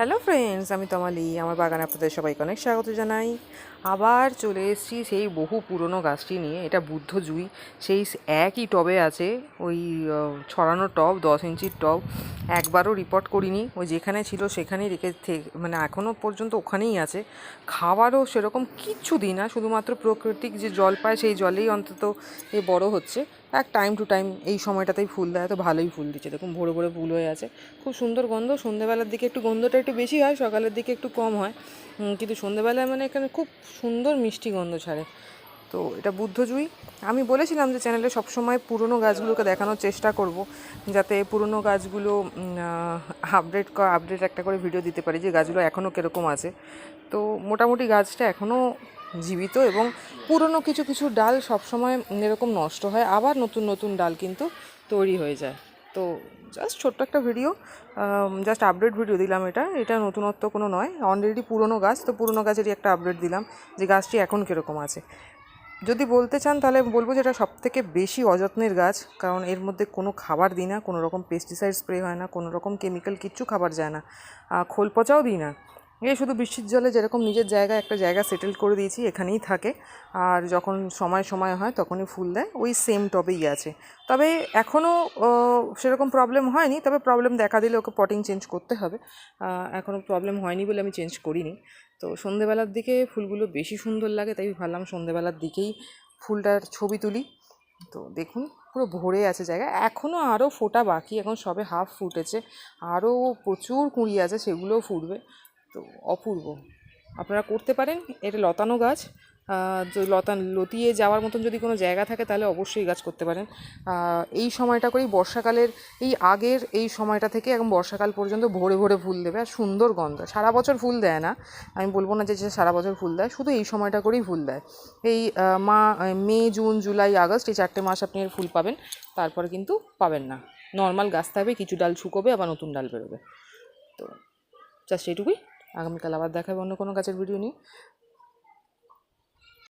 Hello friends আমি তোমালি আমার বাগানে আপনাদের সবাইকে অনেক স্বাগত জানাই। আবার চলে এসেছি সেই বহু পুরনো গাছটি নিয়ে। এটা বুদ্ধ জুই। সেই একই টবে আছে। ওই ছড়ানো টব, দশ ইঞ্চির টব। একবারও রিপোর্ট করিনি। ওই যেখানে ছিল সেখানেই রেখে মানে এখনও পর্যন্ত ওখানেই আছে। খাবারও সেরকম কিচ্ছু দিই না। শুধুমাত্র প্রাকৃতিক যে জল পায় সেই জলেই অন্তত এ বড় হচ্ছে। এক টাইম টু টাইম এই সময়টাতেই ফুল দেয়। তো ভালোই ফুল দিচ্ছে। দেখুন, ভোরে ভোরে ফুল হয়ে আছে। খুব সুন্দর গন্ধ। সন্ধেবেলার দিকে একটু গন্ধটা একটু বেশি হয়, সকালের দিকে একটু কম হয়। কিন্তু সন্ধেবেলায় মানে এখানে খুব সুন্দর মিষ্টি গন্ধ ছাড়ে। তো এটা বুদ্ধজুই। আমি বলেছিলাম যে চ্যানেলে সবসময় পুরনো গাছগুলোকে দেখানোর চেষ্টা করব, যাতে পুরনো গাছগুলো আপডেট আপডেট একটা করে ভিডিও দিতে পারি যে গাছগুলো এখনও কীরকম আছে। তো মোটামুটি গাছটা এখনও জীবিত এবং পুরনো কিছু কিছু ডাল সবসময় এরকম নষ্ট হয়, আবার নতুন নতুন ডাল কিন্তু তৈরি হয়ে যায়। তো জাস্ট ছোট্ট একটা ভিডিও জাস্ট আপডেট ভিডিও দিলাম এটা। এটা নতুনত্ব কোনো নয়। অলরেডি পুরনো গাছ, তো পুরনো গাছেরই একটা আপডেট দিলাম যে গাছটি এখন কীরকম আছে। যদি বলতে চান তাহলে বলব যে এটা সব থেকে বেশি অযত্নের গাছ, কারণ এর মধ্যে কোনো খাবার দিই না, কোনো রকম পেস্টিসাইড স্প্রে হয় না, কোনো রকম কেমিক্যাল কিচ্ছু খাবার যায় না। খোল পচাও দিই না। এই শুধু বৃষ্টির জলে যেরকম নিজের জায়গায় একটা জায়গা সেটেল করে দিয়েছি, এখানেই থাকে। আর যখন সময় সময় হয় তখনই ফুল দেয়, ওই সেম টবেই আছে। তবে এখনও সেরকম প্রবলেম হয়নি, তবে প্রবলেম দেখা দিলে ওকে পটিং চেঞ্জ করতে হবে। এখনও প্রবলেম হয়নি বলে আমি চেঞ্জ করিনি। তো সন্ধেবেলার দিকে ফুলগুলো বেশি সুন্দর লাগে, তাই ভাবলাম সন্ধেবেলার দিকেই ফুলটার ছবি তুলি। তো দেখুন, পুরো ভরে আছে জায়গা। এখনও আরও ফোটা বাকি, এখন সবে হাফ ফুটেছে। আরও প্রচুর কুঁড়ি আছে, সেগুলোও ফুটবে। তো অপূর্ব। আপনারা করতে পারেন, এটা লতানো গাছ। লতা, লতিয়ে যাওয়ার মতন যদি কোনো জায়গা থাকে, তাহলে অবশ্যই গাছ করতে পারেন। এই সময়টা করেই বর্ষাকালের, এই আগের এই সময়টা থেকে এখন বর্ষাকাল পর্যন্ত ভরে ভরে ফুল দেবে, আর সুন্দর গন্ধ। সারা বছর ফুল দেয় না, আমি বলব না যে যে সারা বছর ফুল দেয়, শুধু এই সময়টা করেই ফুল দেয়। এই মা মে, জুন, জুলাই, আগস্ট, এই চারটে মাস আপনি ফুল পাবেন, তারপরে কিন্তু পাবেন না। নর্মাল গাছ থাকবে, কিছু ডাল শুকোবে, আবার নতুন ডাল বেরোবে। তো, জাস্ট এইটুকুই আগামীকাল আবার দেখাবে অন্য কোনো গাছের ভিডিও নিয়ে।